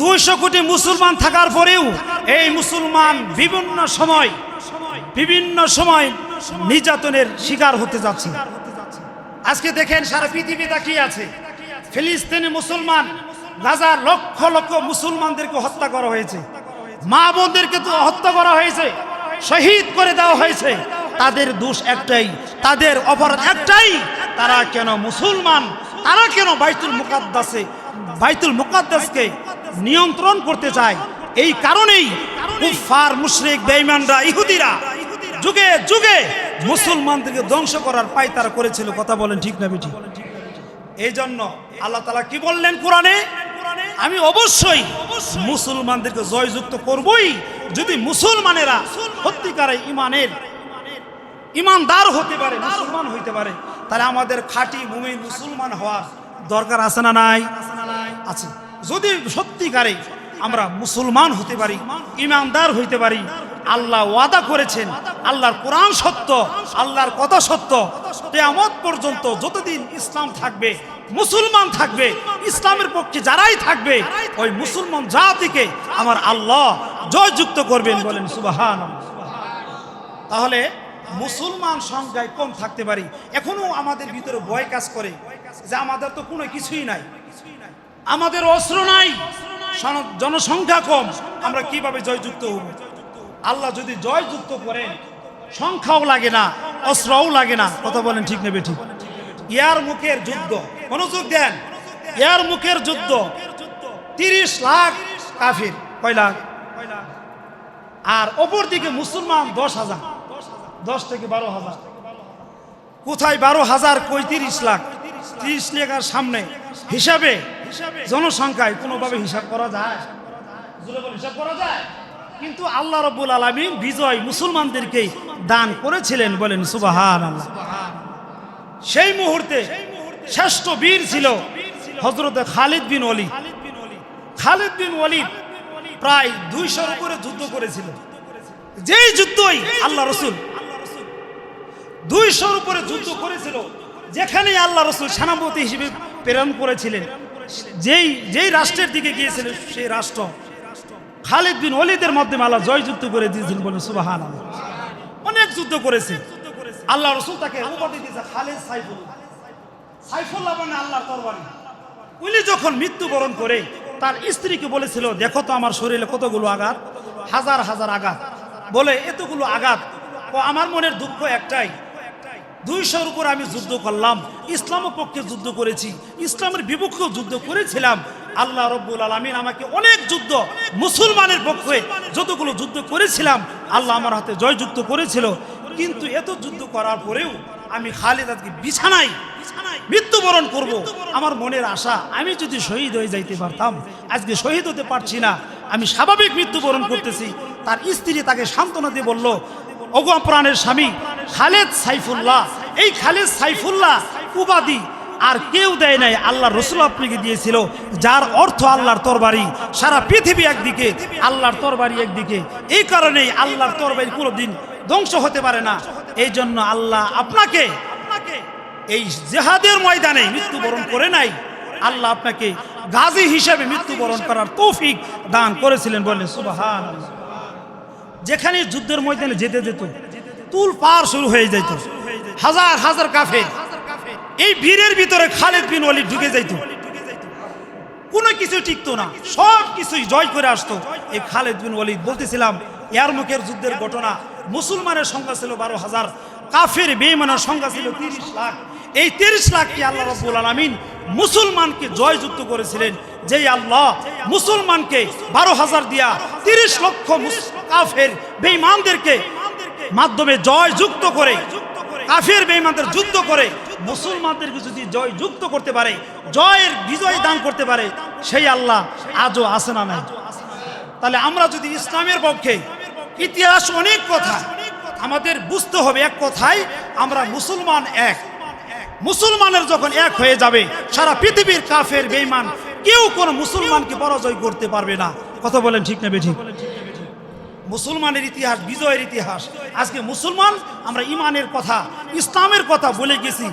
দুইশো কোটি মুসলমান থাকার পরেও এই মুসলমান বিভিন্ন সময় বিভিন্ন সময় নির্যাতনের শিকার হতে যাচ্ছে। আজকে দেখেন সারা পৃথিবী তাকিয়ে আছে? ফিলিস্তিনি মুসলমান গাজার লক্ষ লক্ষ মুসলমানদেরকে হত্যা করা হয়েছে। মা বোনদেরকে তো হত্যা করা হয়েছে, শহীদ করে দেওয়া হয়েছে। তাদের দোষ একটাই, তাদের অপরাধ একটাই, তারা কেন মুসলমান? তারা কেন বাইতুল মুকাদ্দাসে, বাইতুল মুকাদ্দাসকে নিয়ন্ত্রণ করতে চায়। এই কারণেই কুফার মুশরিক, বেঈমানরা, ইহুদিরা যুগে যুগে মুসলমানদেরকে ধ্বংস করার পায় তারা করেছিল। কথা বলেন ঠিক না বেঠিক এই জন্য আল্লাহ তালা কি বললেন কোরআনে? আমি অবশ্যই মুসলমানদেরকে জয়যুক্ত করবই যদি মুসলমানেরা সত্যিকারে ইমানের ইমানদার হতে পারে, মুসলমান হইতে পারে, তাহলে আমাদের খাঁটি মুমিন মুসলমান হওয়ার দরকার আছে না নাই? আছে। যদি সত্যিকারে আমরা মুসলমান হতে পারি, ইমানদার হইতে পারি, আল্লাহ ওয়াদা করেছেন, আল্লাহর কোরআন সত্য, আল্লাহর কথা সত্য, কেয়ামত পর্যন্ত যতদিন ইসলাম থাকবে, মুসলমান থাকবে, ইসলামের পক্ষে যারাই থাকবে, ওই মুসলমান জাতিকে আমার আল্লাহ জয়যুক্ত করবেন বলেন সুবাহান তাহলে মুসলমান সংখ্যায় কম থাকতে পারি। এখনও আমাদের ভিতরে ভয় কাজ করে যে আমাদের তো কোনো কিছুই নাই। আমাদের অস্ত্র নাই। জনসংখ্যা কম। আমরা কীভাবে জয়যুক্ত হব? আল্লাহ যদি জয়যুক্ত করেন, সংখ্যাও লাগে না, অস্ত্রও লাগে না। কথা বলেন ঠিক নেবে ঠিক ইয়ার মুখের যুদ্ধ। মনোযোগ দেন। ইয়ার মুখের যুদ্ধ। তিরিশ লাখ কাফির। কয় লাখ? আর অপর দিকে মুসলমান দশ হাজার। দশ থেকে বারো হাজার। কোথায় বারো হাজার? কই তিরিশ লাখ। তিরিশ লেখার সামনে। হিসাবে জনসংখ্যায় কোনোভাবে হিসাব করা যায়? হিসাব করা যায়? কিন্তু আল্লাহ রব্বুল আলমিন বিজয় মুসলমানদেরকে দান করেছিলেন বলেন সুবাহান সেই মুহূর্তে শ্রেষ্ঠ বীর ছিল হজরত খালিদ বিন অলি খালিদ বিন ওয়ালিদ প্রায় দুইশোর উপরে যুদ্ধ করেছিল। যেই যুদ্ধই আল্লাহ রসুল দুইশোর উপরে যুদ্ধ করেছিল যেখানেই আল্লাহ রসুল সেনাপতি হিসেবে প্রেরণ করেছিলেন যেই যেই রাষ্ট্রের দিকে গিয়েছিল সেই রাষ্ট্র। খালিদ বিন ওলিদের মাধ্যমে আল্লাহ জয়যুক্ত করে দিয়েছিলেন বলে সুবাহান অনেক যুদ্ধ করেছে। আল্লাহ রসুল তাকে সাইফুল্লাহ মানে আল্লাহ উনি যখন মৃত্যুবরণ করে, তার স্ত্রীকে বলেছিল, দেখো তো আমার শরীরে কতগুলো আঘাত? হাজার হাজার আঘাত। বলে, এতগুলো আঘাত? ও আমার মনের দুঃখ একটাই দুইশোর উপর আমি যুদ্ধ করলাম, ইসলামের পক্ষে যুদ্ধ করেছি, ইসলামের বিপক্ষেও যুদ্ধ করেছিলাম। আল্লাহ রব্বুল আলমিন আমাকে অনেক যুদ্ধ মুসলমানের পক্ষে যতগুলো যুদ্ধ করেছিলাম, আল্লাহ আমার হাতে জয়যুক্ত করেছিল। কিন্তু এত যুদ্ধ করার পরেও আমি খালিদ আজকে বিছানায় মৃত্যুবরণ করব, আমার মনের আশা, আমি যদি শহীদ হয়ে যাইতে পারতাম, আজকে শহীদ হতে পারছি না, আমি স্বাভাবিক মৃত্যুবরণ করতেছি। তার স্ত্রী তাকে সান্ত্বনা দিয়ে বলল, ওগো প্রাণের স্বামী খালেদ সাইফুল্লাহ। এই খালেদ সাইফুল্লাহ উপাধি আর কেউ দেয় নাই, আল্লাহ রসুল আপনাকে দিয়েছিল, যার অর্থ আল্লাহর তরবারি। সারা পৃথিবী একদিকে, আল্লাহর তরবারি একদিকে। এই কারণেই আল্লাহর তরবারি কোনোদিন ধ্বংস হতে পারে না। এই জন্য আল্লাহ আপনাকে এই জেহাদের ময়দানে মৃত্যুবরণ করে নাই। আল্লাহ আপনাকে গাজী হিসেবে মৃত্যুবরণ করার তৌফিক দান করেছিলেন বললেন সুবাহান যেখানে যুদ্ধের ময়দানে যেতে যেত তুল পার শুরু হয়ে যেত হাজার হাজার কাফে এই বীরের ভিতরে খালেদ বিন ওয়ালিদ ঢুকে যাইত। কোনো কিছু টিকতো না। সব কিছুই জয় করে আসতো। এই খালেদ বিন ওয়ালিদ বলতেছিলাম ইয়ার মুখের যুদ্ধের ঘটনা। মুসলমানের সংখ্যা ছিল বারো হাজার। কাফের বেইমানের সংখ্যা ছিল তিরিশ লাখ। এই তিরিশ লাখকে আল্লাহ রব্বুল আলমিন মুসলমানকে জয়যুক্ত করেছিলেন। যেই আল্লাহ মুসলমানকে বারো হাজার দিয়া তিরিশ লক্ষ কাফের বেইমানদেরকে মাধ্যমে জয় যুক্ত করে, কাফের বেইমানদের যুদ্ধ করে, মুসলমানদেরকে যদি জয় যুক্ত করতে পারে, জয়ের বিজয় দান করতে পারে, সেই আল্লাহ আজও আসে না তাহলে আমরা যদি ইসলামের পক্ষে, ইতিহাস অনেক কথা, আমাদের বুঝতে হবে এক কথাই আমরা মুসলমান এক। মুসলমানের যখন এক হয়ে যাবে, সারা পৃথিবীর কাফের বেইমান কেউ কোনো মুসলমানকে পরাজয় করতে পারবে না। কথা বলেন ঠিক না বেঠিক? মুসলমানের ইতিহাস, বিজয়ের ইতিহাস। আজকে মুসলমান, আমরা ইমানের কথা, ইসলামের কথা বলে গেছি।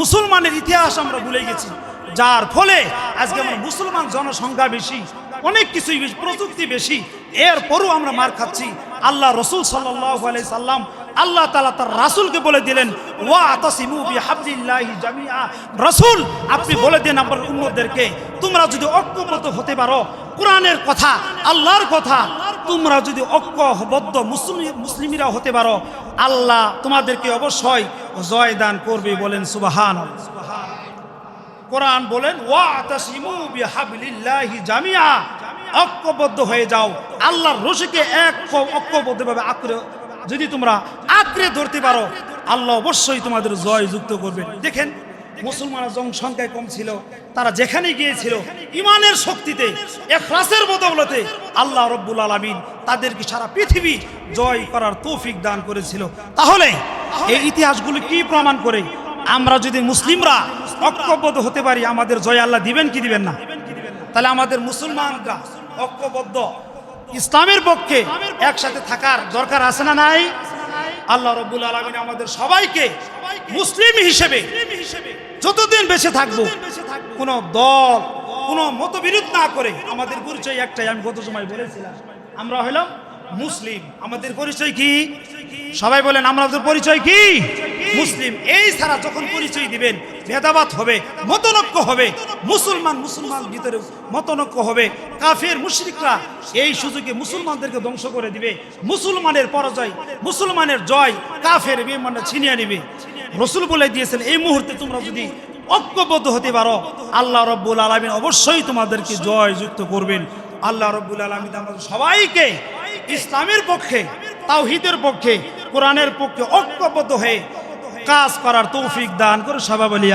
মুসলমানের ইতিহাস আমরা ভুলে গেছি। যার ফলে আজকে আমরা মুসলমান জনসংখ্যা বেশি, অনেক কিছুই বেশি, প্রযুক্তি বেশি, এরপরও আমরা মার খাচ্ছি। আল্লাহ রসুল সাল্লাহ সাল্লাম আল্লাহ তালা তার রাসুলকে বলে দিলেন, ওয়া আপনি বলে দেন আমার উম্মতদেরকে, তোমরা যদি ঐক্যবদ্ধ হতে পারো, কোরআনের কথা, আল্লাহর কথা তোমরা যদি ঐক্যবদ্ধ মুসলিম মুসলিমিরা হতে পারো, আল্লাহ তোমাদেরকে অবশ্যই জয় দান করবে বলেন সুবাহান কোরআন বলেন জামিআ। ঐক্যবদ্ধ হয়ে যাও। আল্লাহর রশিকে এক ঐক্যবদ্ধভাবে আঁকড়ে যদি তোমরা আঁকড়ে ধরতে পারো, আল্লাহ অবশ্যই তোমাদের জয় যুক্ত করবেন। দেখেন মুসলমানের জনসংখ্যায় কম ছিল, তারা যেখানে গিয়েছিল, ইমানের শক্তিতে, এখলাসের বদৌলতে আল্লাহ রব্বুল আলমিন তাদেরকে সারা পৃথিবী জয় করার তৌফিক দান করেছিল। তাহলে এই ইতিহাসগুলো কি প্রমাণ করে? আমরা যদি মুসলিমরা ঐক্যবদ্ধ হতে পারি, আমাদের জয় আল্লাহ দিবেন কি দিবেন না? তাহলে আমাদের মুসলমানরা ঐক্যবদ্ধ ইসলামের পক্ষে একসাথে থাকার দরকার আছে না নাই? আল্লাহ রব্বুল আলমিন আমাদের সবাইকে মুসলিম হিসেবে যতদিন বেঁচে থাকব, কোন দল, কোন মতবিরোধ না করে আমাদের পরিচয় একটাই, আমি গত সময় বলেছিলাম। আমরা হলাম মুসলিম। আমাদের পরিচয় কি? সবাই বলেন আমাদের পরিচয় কি? মুসলিম। এই ছাড়া যখন পরিচয় দিবেন ভেদাবাদ হবে, মতনক্য হবে, মুসলমান মুসলমান ভিতরে মতনক্য হবে, কাফের মুশরিকরা এই সুযোগে মুসলমানদেরকে ধ্বংস করে দিবে, মুসলমানের পরাজয়, মুসলমানের জয়, কাফের বিমানটা ছিনিয়ে নিবে। রসুল বলে দিয়েছেন, এই মুহূর্তে তোমরা যদি ঐক্যবদ্ধ হতে পারো, আল্লাহ রব্বুল আলমিন অবশ্যই তোমাদেরকে জয় যুক্ত করবেন। আল্লাহ রব্বুল আলমিন আমাদের সবাইকে ইসলামের পক্ষে, তাওহিদের পক্ষে, কোরআনের পক্ষে ঐক্যবদ্ধ হয়ে কাজ করার তৌফিক দান করে সবাই বলি